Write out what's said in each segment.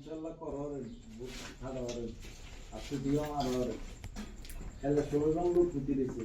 ইনশাল্লাহ করর খাবার আর ছুটিও মারর এলে ষোলোজন লোক ছুটি দিয়েছে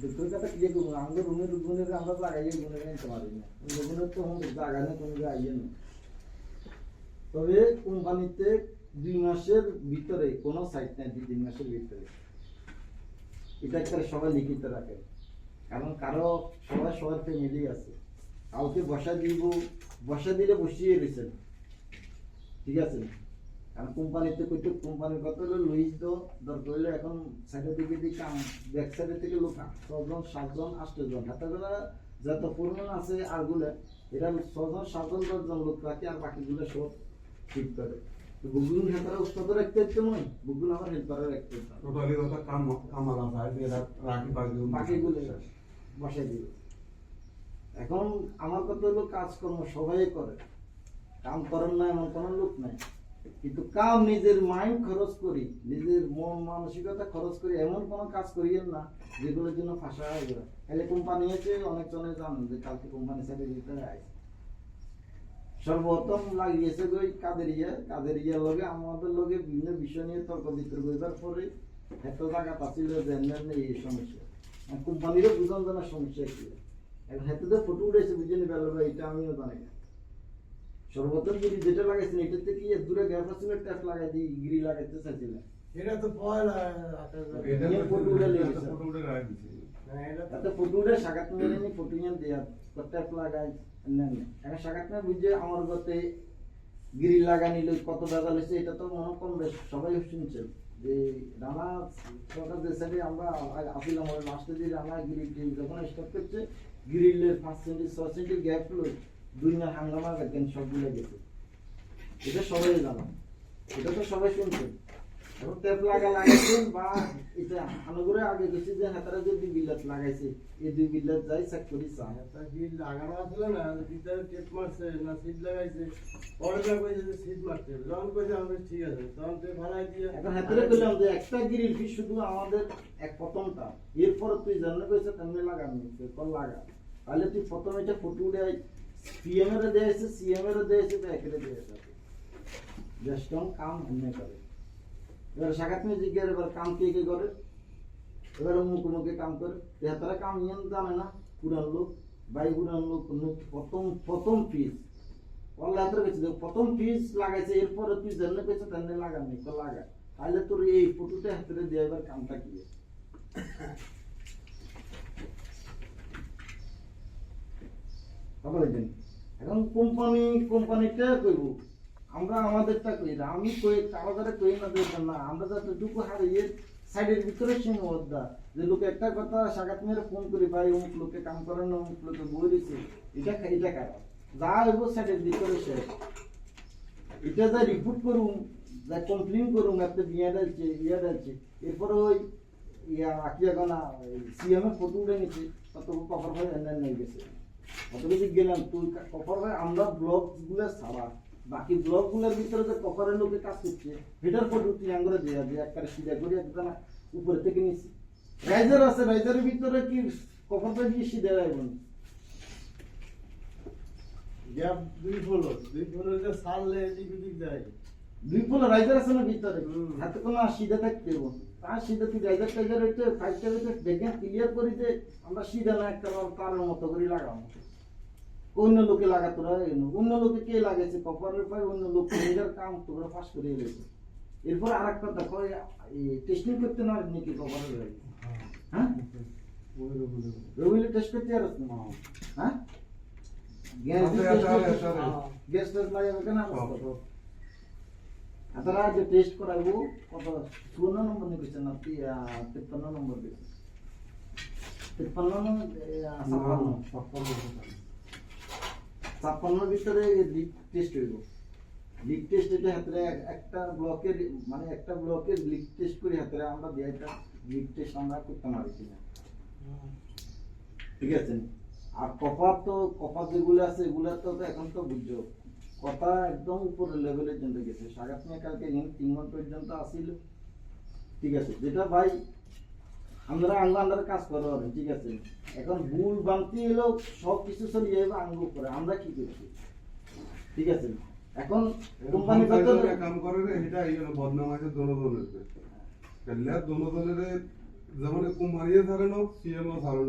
দুপুর কথা কি করব আমাদের রুমের গুণের আমরা জায়গায় গুণে নিতে পারি না। গুণের তো আমাদের জায়গা নেই জায়গায় নেই। তবে কোম্পানিতে দুই মাসের ভিতরে, কোনো সাইট নাই দুই, তিন মাসের ভিতরে। এটা একটা সবাই লিখিত রাখে। কারণ কারও সবাই সবার ফ্যামিলি আছে। কাউকে বসা দিব, বসা দিলে বসিয়ে রেছেন ঠিক আছে? কারণ কোম্পানিতে কইতে কোম্পানির কথা হলো লুইস তো দরকার হলে এখন সাইডের দিকে দিকে কাম ব্যাক সাইডের থেকে লোক ছজন সাতজন আটজন। হাতে করে যত পরিমাণ আছে আরগুলো এটা ছজন সাতজন দশজন লোক রাখে আর বাকিগুলো সব ঠিক করে। হেতারা উস্তাদ রাখতে হচ্ছে নয় বুকগুলো আমার হেল্পারে রাখতে হচ্ছে টোটালি কথা কাম রাখি বাকিগুলো বসাই দিবে। এখন আমার কথা হলো কাজকর্ম সবাই করে। কাম করেন না, এমন কোনো লোক নাই। কিন্তু কাম নিজের মাইন্ড খরচ করি, নিজের মন মানসিকতা খরচ করি, এমন কোনো কাজ করিয়েন না, যেগুলোর জন্য ফাঁসা হয়ে যাবে। তাহলে কোম্পানি আছে অনেক জনে জানেন যে কালকে কোম্পানি সাইডে দিতে আসে সর্বপ্রথম লাগিয়েছে ওই কাদের ইয়ে কাদের ইয়ের লগে আমাদের লগে বিভিন্ন বিষয় নিয়ে তর্ক বিতর্ক হইবার পরে এত জায়গা পাচ্ছিল নেই এই সমস্যা। কোম্পানিরও বুঝান জানার সমস্যা কি? এখন হাতে তো ফটো উঠেছে বুঝে নিবে এটা আমিও জানি না। সর্বপ্রথম যদি যেটা লাগাইছেন এটার থেকে কি দূরে গ্যাপ আছে ট্যাপ লাগাই দিই গিরি লাগাইতে চাইছিলেন? এটা তো পয়লা এটা নিয়ে ফটো উঠে তো লেগেছে। ফটো উঠে রাখি দিছে না এটা তো ফটো উঠে সাগাত মেরে নি ফটো নিয়ে দেয়া ট্যাপ লাগাই নেন এখন সাগাত মেরে বুঝে আমার গতে গিরি লাগানি লই কত টাকা লেছে এটা তো মনে কম বেশ সবাই শুনছে যে রানা সরকার দেশে আমরা আসিল আমার লাস্টে যে রানা গিরি টিম যখন স্টার্ট করছে গিরিলের পাঁচ সেন্টি ছ সেন্টি গ্যাপ লই। দুই না হাঙ্গামা দেখেন সবগুলো গেছে। এটা সবাই জানো। এটা তো সবাই শুনছে। এখন ট্যাপ লাগা লাগাইছেন বা এটা আনুগুরে আগে গেছি যে হাতারা যে দুই বিল্লাত লাগাইছে এই দুই বিল্লাত যাই চেক করি চায় কি লাগানো না? ভিতরে টেপ মারছে না সিট লাগাইছে পরে যা কইছে যে সিট। যখন কইছে ঠিক আছে তখন তুই ভাড়াই দিয়ে এখন হাতে কইলাম যে একটা গিরিল ফিস শুধু আমাদের এক প্রথমটা এরপর তুই জানলে কইছে তেমনি লাগাবি কল লাগা তাহলে তুই প্রথম এটা ফটো উঠে এর দিয়েছে সিএম এর দিয়েছে তো একেরে দিয়েছে জাস্ট কাম এমনি করে এবার সাকাত নিয়ে জিজ্ঞাসা এবার কাম কে কে করে এবার মুখে মুখে কাম করে তারা কাম নিয়ে জানে না পুরান লোক বাই পুরান লোক প্রথম প্রথম ফিস অল্লাহ হাতের কাছে প্রথম ফিস লাগাইছে এরপরে তুই জানলে কইছে তেমনি লাগাবি তো লাগা তাহলে তোর এই ফটোতে হাতে দিয়ে এবার কামটা কি দেন এখন কোম্পানি কোম্পানিটা কইব? আমরা আমাদেরটা কই আমি কই কারও কই না দেখবেন না আমরা যতটুকু হারিয়ে সাইডের ভিতরে সীমাবদ্ধা। যে লোকে একটা কথা সাগাত মেরে ফোন করি, ভাই, অমুক লোকে কাম করে না, অমুক লোকে বই দিছে। এটা এটা কারা যা হইব সাইডের ভিতরে শেষ। এটা যা রিপোর্ট করুন, যা কমপ্লেন করুন আপনি বিয়া ডালছে ইয়া ডালছে এরপরে ওই ইয়া আকিয়া গানা সিএম এর ফটো উঠে নিচ্ছে তত কফর ভাই এনে নিয়ে গেছে। কিছু গেলাম তুই আমরা ব্লগগুলো ছাড়া বাকি ব্লগগুলোর ভিতরে যে লোকে কাজ করছে সেটার তুই আঙ্গুরে দেয়া দিয়ে একটা সিধা করে একদম উপরে থেকে নিছি রাইজার আছে রাইজারের ভিতরে কি দিয়ে সিধা রাখব না গ্যাপ দুই ফলো দুই ফলো যে সারলে এদিক ওদিক যায়। দুই পোলা রাইজার আছে না ভিতরে। হাতে কোনো সিধা থাকতে তার সিধা তুই রাইজার টাইজার হইতে ফাইভটা হইতে দেখে ক্লিয়ার করি যে আমরা সিধা না একটা তারের মতো করে লাগাবো। অন্য লোকে লাগাতো না অন্য লোকে কে লাগাইছে? কপারের পাই অন্য লোক নিজের কাম তোমরা পাস করে এলেছে এরপর আর একটা দেখো টেস্টিং করতে না নাকি কপারের ভাই হ্যাঁ? রবিলে টেস্ট করতে আর হ্যাঁ? গ্যাস আছে। গ্যাস লাগাবে কেন? আপনারা যে টেস্ট করাবো কত চুয়ান্ন নম্বর আপনি তিপ্পান্ন নম্বর দিয়েছেন নম্বর ছাপ্পান্ন ছাপ্পান্নর ভিতরে লিক টেস্ট হইব লিক টেস্ট এটা হাতে একটা ব্লকের মানে একটা ব্লকের লিক টেস্ট করে হাতে আমরা দিয়ে একটা লিক টেস্ট আমরা করতে পারি কিনা ঠিক আছে আর কপার তো কপার যেগুলো আছে এগুলো তো তো এখন তো বুঝছ কথা একদম উপরের লেভেলের জন্য গেছে। সাগাত নিয়ে কালকে তিন ঘণ্টা পর্যন্ত আসিল ঠিক আছে যেটা ভাই আমরা আঙ্গ আন্ডারে কাজ করতে পারবেন ঠিক আছে। এখন ভুল বানতে এলো সব কিছু চলে যাবে আঙ্গ করে আমরা কি করছি ঠিক আছে। এখন কোম্পানির ভেতরে কাম করে রে এটা এই হলো বদনাম আছে দোনোজনের তাহলে দোনোজনের যেমন কুমারিয়ে ধারণ সিএমও ধারণ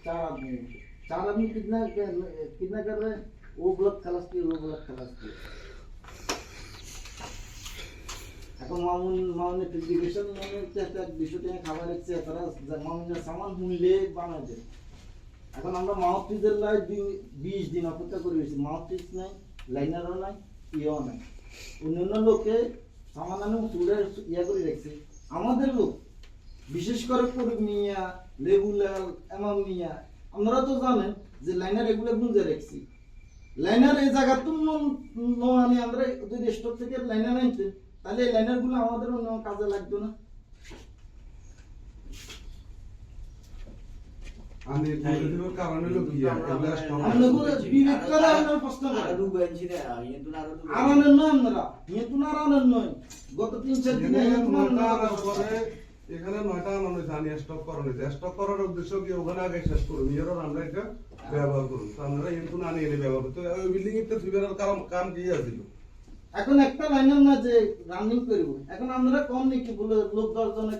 तुम्हारा कितना आदमी है चार आदमी है चार आदमी कितना कितना कर रहे हैं वो ब्लड खलासती है वो ब्लड खलासती है এখন মামুন মামুনের প্রেসক্রিপশন মানে চাইতে দুশো টাকা খাবার এসছে তারা মামুনের সামান হুনলে বানায় দেয় এখন আমরা মাউথ পিসের লাই বিশ দিন অপেক্ষা করে রয়েছি মাউথ পিস নাই লাইনারও নাই ইয়েও নাই অন্যান্য লোকে সামান আনে চুলের ইয়ে করে রাখছে আমাদের লোক বিশেষ করে করে মিয়া লেবুলাল এমাম মিয়া আপনারা তো জানেন যে লাইনার এগুলো গুঁজে রাখছি। লাইনার এই জায়গা তো আনি আমরা যদি স্টোর থেকে লাইনার আনতে তাহলে এই লাইনারগুলো আমাদের অন্য কাজে লাগতো না। আমি পজিটিভের কারণ হলো কি এগুলা স্টক আপনাদের বিবেক করে আপনার প্রশ্ন করে আরও বেঞ্চি রে তো আরানের নয় আমরা আরানের নয়। গত তিন চার দিনে আরানের এখানে নয়টা মানুষ আনি স্টক করা হয়েছে। স্টক করার উদ্দেশ্য কি? ওখানে আগে শেষ করুন। ইয়ারও আমরা এটা ব্যবহার করুন। আমরা কিন্তু আনি এনে ব্যবহার করতে ওই বিল্ডিং এর সুবিধার কারণ কাম কি আছিল? এখন একটা লাইনের না যে রানিং করব। এখন আমরা কম নাকি লোক দশ জনের